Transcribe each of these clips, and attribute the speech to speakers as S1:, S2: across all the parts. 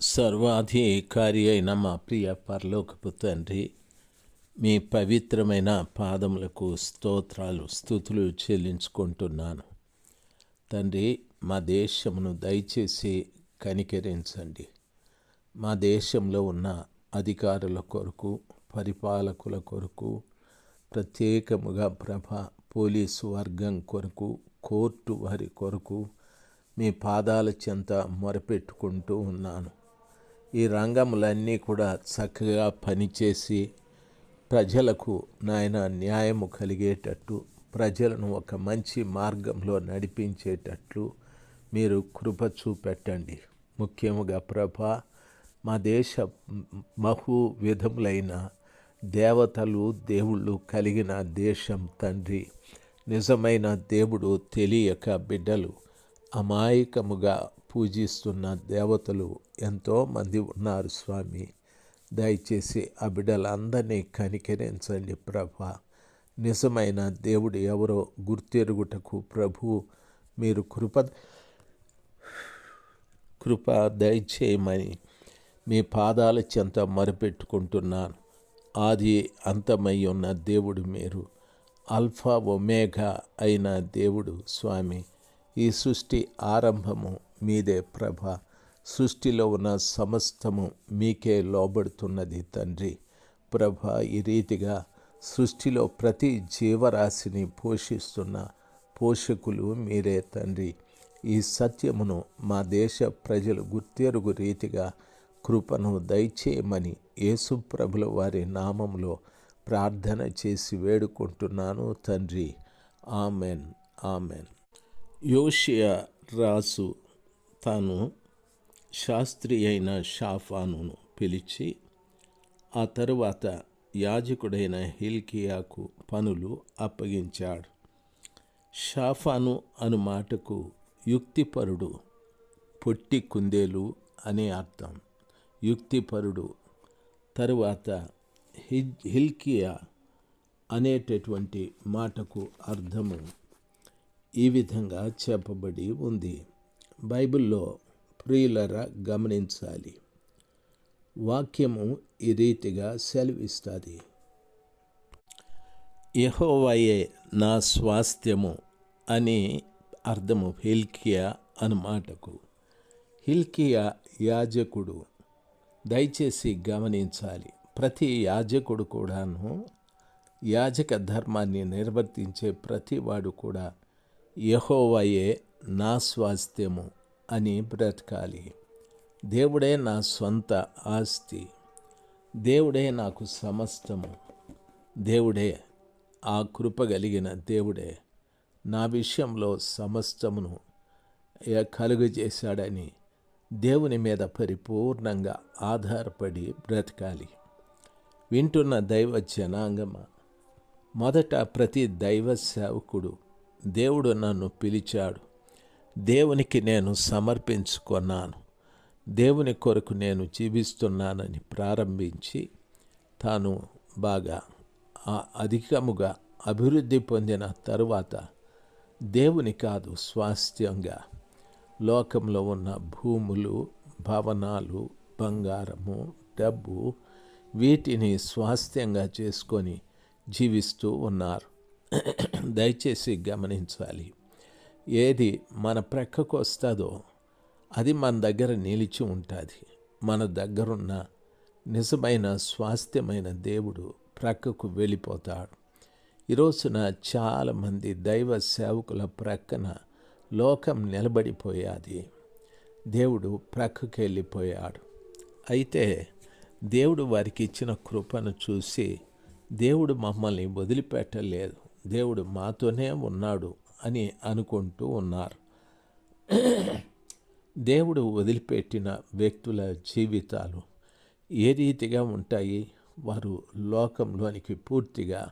S1: సర్వాధికారి అయిన మా ప్రియ పరలోకపు తండ్రి మీ పవిత్రమైన పాదములకు స్తోత్రాలు స్థుతులు చెల్లించుకుంటున్నాను. తండ్రి మా దేశమును దయచేసి కనికరించండి. మా దేశంలో ఉన్న అధికారుల కొరకు పరిపాలకుల కొరకు ప్రత్యేకముగా ప్రభ పోలీసు వర్గం కొరకు కోర్టు వారి కొరకు మీ పాదాల చెంత మొరపెట్టుకుంటూ ఉన్నాను. ఈ రంగములన్నీ కూడా చక్కగా పనిచేసి ప్రజలకు నాయన న్యాయము కలిగేటట్టు ప్రజలను ఒక మంచి మార్గంలో నడిపించేటట్లు మీరు కృప చూపెట్టండి. ముఖ్యముగా ప్రభ మా దేశ బహు విధములైన దేవతలు దేవుళ్ళు కలిగిన దేశం తండ్రి నిజమైన దేవుడు తెలియక బిడ్డలు అమాయకముగా పూజిస్తున్న దేవతలు ఎంతోమంది ఉన్నారు స్వామి. దయచేసి ఆ బిడ్డలందరినీ కనికరించండి ప్రభ. నిజమైన దేవుడు ఎవరో గుర్తెరుగుటకు ప్రభు మీరు కృప కృప దయచేయమని మీ పాదాల చెంత మొరపెట్టుకుంటున్నాను. ఆది అంతమై ఉన్న దేవుడు మీరు అల్ఫా ఒమేఘా అయిన దేవుడు స్వామి. ఈ సృష్టి ఆరంభము మీదే ప్రభ. సృష్టిలో ఉన్న సమస్తము మీకే లోబడుతున్నది తండ్రి. ప్రభ ఈ రీతిగా సృష్టిలో ప్రతి జీవరాశిని పోషిస్తున్న పోషకులు మీరే తండ్రి. ఈ సత్యమును మా దేశ ప్రజలు గుర్తెరుగు రీతిగా కృపను దయచేయమని యేసుప్రభుల వారి నామంలో ప్రార్థన చేసి వేడుకుంటున్నాను తండ్రి. ఆమెన్. ఆమెన్. యోషియా రాసు తాను శాస్త్రి అయిన షాఫానును పిలిచి ఆ తరువాత యాజకుడైన హిల్కియాకు పనులు అప్పగించాడు. షాఫాను అను మాటకు యుక్తిపరుడు పొట్టి కుందేలు అనే అర్థం. యుక్తిపరుడు తరువాత హిల్ హిల్కియా అనేటటువంటి మాటకు అర్థము. ఈ విధంగా చెప్పబడి ఉంది. బైబిల్లో ప్రియులరా గమనించాలి. వాక్యము ఈ రీతిగా సెలవిస్తుంది. యహోవయే నా స్వాస్థ్యము అని అర్థము హిల్కియా అన్నమాటకు హిల్కియా యాజకుడు దయచేసి గమనించాలి. ప్రతి యాజకుడు కూడాను యాజక ధర్మాన్ని నిర్వర్తించే ప్రతివాడు కూడా యహోవయే నా స్వాస్థ్యము అని బ్రతకాలి. దేవుడే నా సొంత ఆస్తి. దేవుడే నాకు సమస్తము. దేవుడే ఆ కృప కలిగిన దేవుడే నా విషయంలో సమస్తమును కలుగజేశాడని దేవుని మీద పరిపూర్ణంగా ఆధారపడి బ్రతకాలి. వింటున్న దైవ జనాంగమ మొదట ప్రతి దైవ సేవకుడు దేవుడు నన్ను పిలిచాడు. దేవునికి నేను సమర్పించుకున్నాను. దేవుని కొరకు నేను జీవిస్తున్నానని ప్రారంభించి తాను బాగా అధికముగా అభివృద్ధి పొందిన తరువాత దేవుని కాదు స్వాస్థ్యంగా లోకంలో ఉన్న భూములు భవనాలు బంగారము డబ్బు వీటిని స్వాస్థ్యంగా చేసుకొని జీవిస్తూ ఉన్నారు. దయచేసి గమనించాలి. ఏది మన ప్రక్కకు వస్తుందో అది మన దగ్గర నిలిచి ఉంటుంది. మన దగ్గరున్న నిజమైన స్వాస్థ్యమైన దేవుడు ప్రక్కకు వెళ్ళిపోతాడు. ఈరోజున చాలామంది దైవ సేవకుల ప్రక్కన లోకం నిలబడిపోయాది. దేవుడు ప్రక్కకి వెళ్ళిపోయాడు. అయితే దేవుడు వారికి ఇచ్చిన కృపను చూసి దేవుడు మమ్మల్ని వదిలిపెట్టలేదు. దేవుడు మాతోనే ఉన్నాడు అని అనుకుంటూ ఉన్నారు. దేవుడు వదిలిపెట్టిన వ్యక్తుల జీవితాలు ఏ రీతిగా ఉంటాయి? వారు లోకంలోనికి పూర్తిగా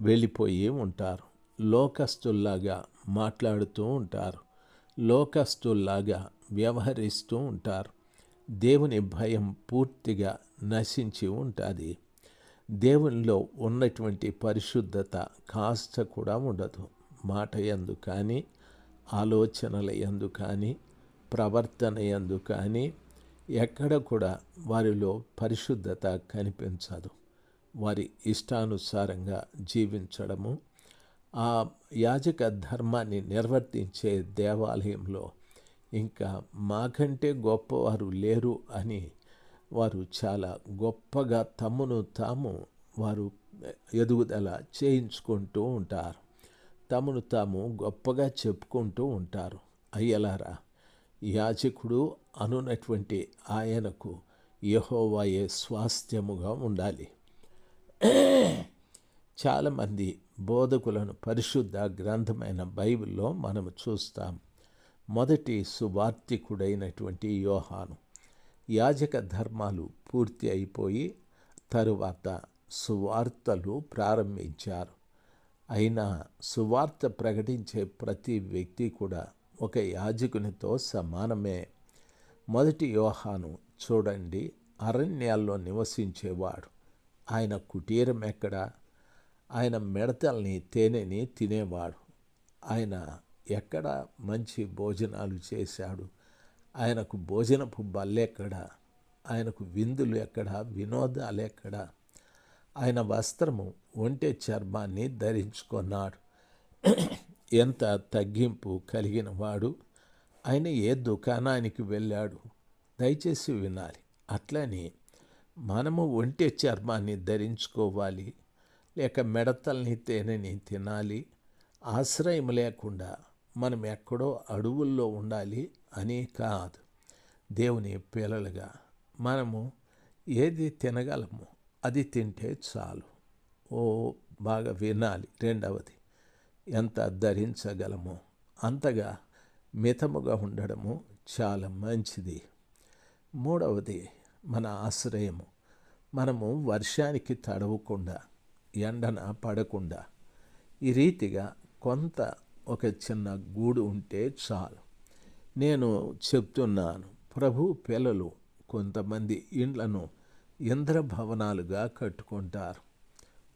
S1: వెళ్ళిపోయి ఉంటారు. లోకస్తుల్లాగా మాట్లాడుతూ ఉంటారు. లోకస్తుల్లాగా వ్యవహరిస్తూ ఉంటారు. దేవుని భయం పూర్తిగా నశించి ఉంటుంది. దేవునిలో ఉన్నటువంటి పరిశుద్ధత కాస్త కూడా ఉండదు. మాట ఎందు కానీ ఆలోచనల ఎందు కానీ ప్రవర్తన ఎందు కానీ ఎక్కడ కూడా వారిలో పరిశుద్ధత కనిపించదు. వారి ఇష్టానుసారంగా జీవించడము ఆ యాజక ధర్మాన్ని నిర్వర్తించే దేవాలయంలో ఇంకా మాకంటే గొప్పవారు లేరు అని వారు చాలా గొప్పగా తమను తాము వారు ఎదుగుదల చేయించుకుంటూ ఉంటారు. తమను తాము గొప్పగా చెప్పుకుంటూ ఉంటారు. అయ్యలారా యాజకుడు అనున్నటువంటి ఆయనకు యహోవాయే స్వాస్థ్యముగా ఉండాలి. చాలామంది బోధకులను పరిశుద్ధ గ్రంథమైన బైబిల్లో మనము చూస్తాం. మొదటి సువార్తికుడైనటువంటి యోహాను. యాజక ధర్మాలు పూర్తి అయిపోయి తరువాత సువార్తలు ప్రారంభించారు. అయినా సువార్త ప్రకటించే ప్రతి వ్యక్తి కూడా ఒక యాజకునితో సమానమే. మొదటి యోహాను చూడండి అరణ్యాల్లో నివసించేవాడు. ఆయన కుటీరం ఎక్కడ? ఆయన మిడతల్ని తేనెని తినేవాడు. ఆయన ఎక్కడ మంచి భోజనాలు చేశాడు? ఆయనకు భోజనపు బల్లెక్కడ ఆయనకు విందులు ఎక్కడ? వినోదాలు ఎక్కడ? ఆయన వస్త్రము ఒంటె చర్మాన్ని ధరించుకున్నాడు. ఎంత తగ్గింపు కలిగిన వాడు? ఆయన ఏ దుకాణానికి వెళ్ళాడు? దయచేసి వినాలి. అట్లని మనము ఒంటె చర్మాన్ని ధరించుకోవాలి. లేక మెడతల్ని తేనెని తినాలి. ఆశ్రయం లేకుండా మనం ఎక్కడో అడవుల్లో ఉండాలి. అని కాదు. దేవుని పిల్లలుగా మనము ఏది తినగలము అది తింటే చాలు. ఓ బాగా వినాలి. రెండవది ఎంత ధరించగలము అంతగా మితముగా ఉండడము చాలా మంచిది. మూడవది మన ఆశ్రయము. మనము వర్షానికి తడవకుండా ఎండన పడకుండా ఈ రీతిగా కొంత ఒక చిన్న గూడు ఉంటే చాలు. నేను చెప్తున్నాను ప్రభు పిల్లలు కొంతమంది ఇండ్లను ఇంద్రభవనాలుగా కట్టుకుంటారు.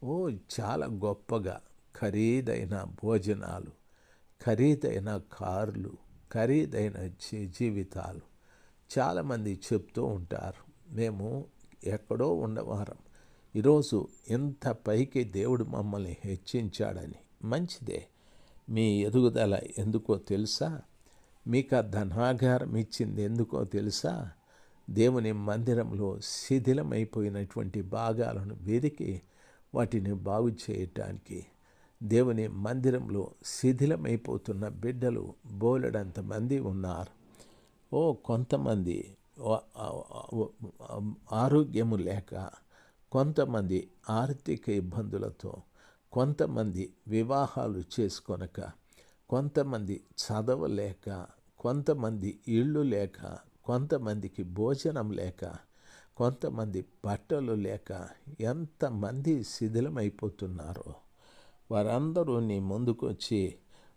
S1: ఓ చాలా గొప్పగా. ఖరీదైన భోజనాలు ఖరీదైన కార్లు ఖరీదైన జీవితాలు. చాలామంది చెప్తూ ఉంటారు మేము ఎక్కడో ఉండవారం. ఈరోజు ఇంత పైకి దేవుడు మమ్మల్ని హెచ్చించాడని. మంచిదే. మీ ఎదుగుదల ఎందుకో తెలుసా? మీకు ఆ ధనాగారం ఇచ్చింది ఎందుకో తెలుసా? దేవుని మందిరంలో శిథిలమైపోయినటువంటి భాగాలను వెదికి వాటిని బాగు చేయటానికి దేవుని మందిరంలో శిథిలమైపోతున్న బిడ్డలు బోలెడంతమంది ఉన్నారు. ఓ కొంతమంది ఆరోగ్యము లేక కొంతమంది ఆర్థిక ఇబ్బందులతో కొంతమంది వివాహాలు చేసుకొనక కొంతమంది చదవలేక కొంతమంది ఇళ్ళు లేక కొంతమందికి భోజనం లేక కొంతమంది బట్టలు లేక ఎంతమంది శిథిలమైపోతున్నారో వారందరూ నీ ముందుకు వచ్చి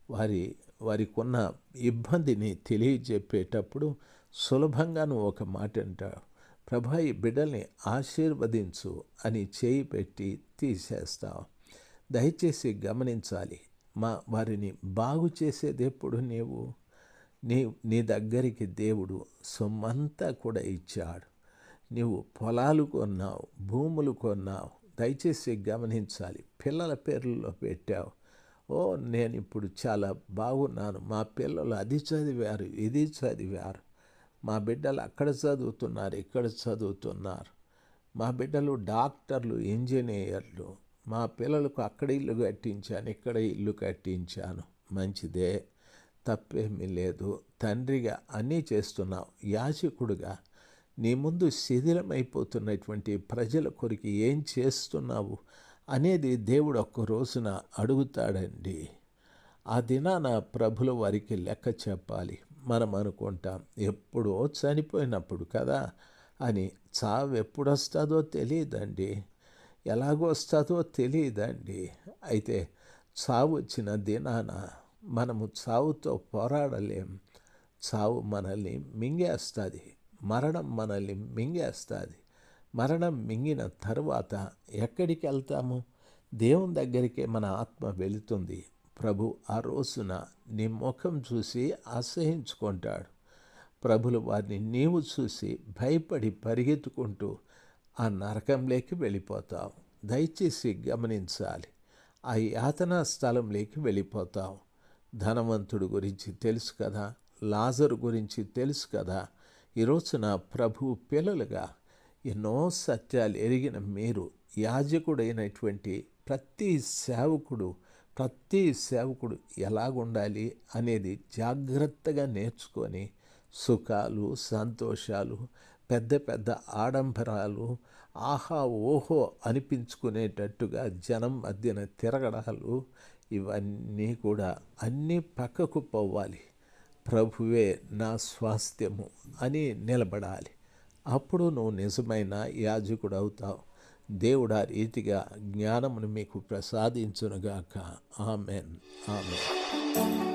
S1: వారి వారికి ఉన్న ఇబ్బందిని తెలియజెప్పేటప్పుడు సులభంగా నువ్వు ఒక మాట అంటావు. ప్రభా ఈ బిడ్డల్ని ఆశీర్వదించు అని చేయి పెట్టి తీసేస్తావు. దయచేసి గమనించాలి. మా వారిని బాగు చేసేదెప్పుడు నీవు నీ నీ దగ్గరికి దేవుడు సొమ్మంతా కూడా ఇచ్చాడు. నీవు పొలాలు కొన్నావు భూములు కొన్నావు. దయచేసి గమనించాలి. పిల్లల పేర్లలో పెట్టావు. ఓ నేను ఇప్పుడు చాలా బాగున్నాను. మా పిల్లలు అది చదివారు ఇది చదివారు. మా బిడ్డలు అక్కడ చదువుతున్నారు ఇక్కడ చదువుతున్నారు. మా బిడ్డలు డాక్టర్లు ఇంజనీర్లు. మా పిల్లలకు అక్కడ ఇల్లు కట్టించాను ఇక్కడ ఇల్లు కట్టించాను. మంచిదే తప్పేమీ లేదు. తండ్రిగా అన్నీ చేస్తున్నావు. యాచకుడుగా నీ ముందు శిథిలమైపోతున్నటువంటి ప్రజల కొరికి ఏం చేస్తున్నావు అనేది దేవుడు ఒక్క రోజున అడుగుతాడండి. ఆ దినాన ప్రభుల వారికి లెక్క చెప్పాలి. మనం అనుకుంటాం ఎప్పుడో చనిపోయినప్పుడు కదా అని చావు ఎప్పుడు వస్తుందో తెలియదండి. ఎలాగొస్తుందో తెలియదండి. అయితే చావు వచ్చిన దినాన మనము చావుతో పోరాడలేం. చావు మనల్ని మింగేస్తుంది. మరణం మనల్ని మింగేస్తుంది. మరణం మింగిన తర్వాత ఎక్కడికి వెళ్తాము? దేవుని దగ్గరికే మన ఆత్మ వెళుతుంది. ప్రభు ఆ రోజున నీ ముఖం చూసి అసహించుకుంటాడు ప్రభులు వారిని నీవు చూసి భయపడి పరిగెత్తుకుంటూ ఆ నరకంలోకి వెళ్ళిపోతావు దయచేసి గమనించాలి. ఆ యాతనా స్థలంలోకి వెళ్ళిపోతావు ధనవంతుడు గురించి తెలుసు కదా లాజరు గురించి తెలుసు కదా. ఈ రోజున ప్రభు పిల్లలుగా ఎన్నో సత్యాలు ఎరిగిన మీరు యాజకుడైనటువంటి ప్రతి సేవకుడు ప్రతి సేవకుడు ఎలాగుండాలి అనేది జాగ్రత్తగా నేర్చుకొని సుఖాలు సంతోషాలు పెద్ద పెద్ద ఆడంబరాలు ఆహా ఓహో అనిపించుకునేటట్టుగా జనం మధ్యన తిరగడాలు ఇవన్నీ కూడా అన్నీ పక్కకు పోవాలి. ప్రభువే నా స్వాస్థ్యము అని నిలబడాలి. అప్పుడు నువ్వు నిజమైన యాజకుడు అవుతావు దేవుడు ఆ రీతిగా జ్ఞానమును మీకు ప్రసాదించునుగాక. ఆమెన్. ఆమెన్.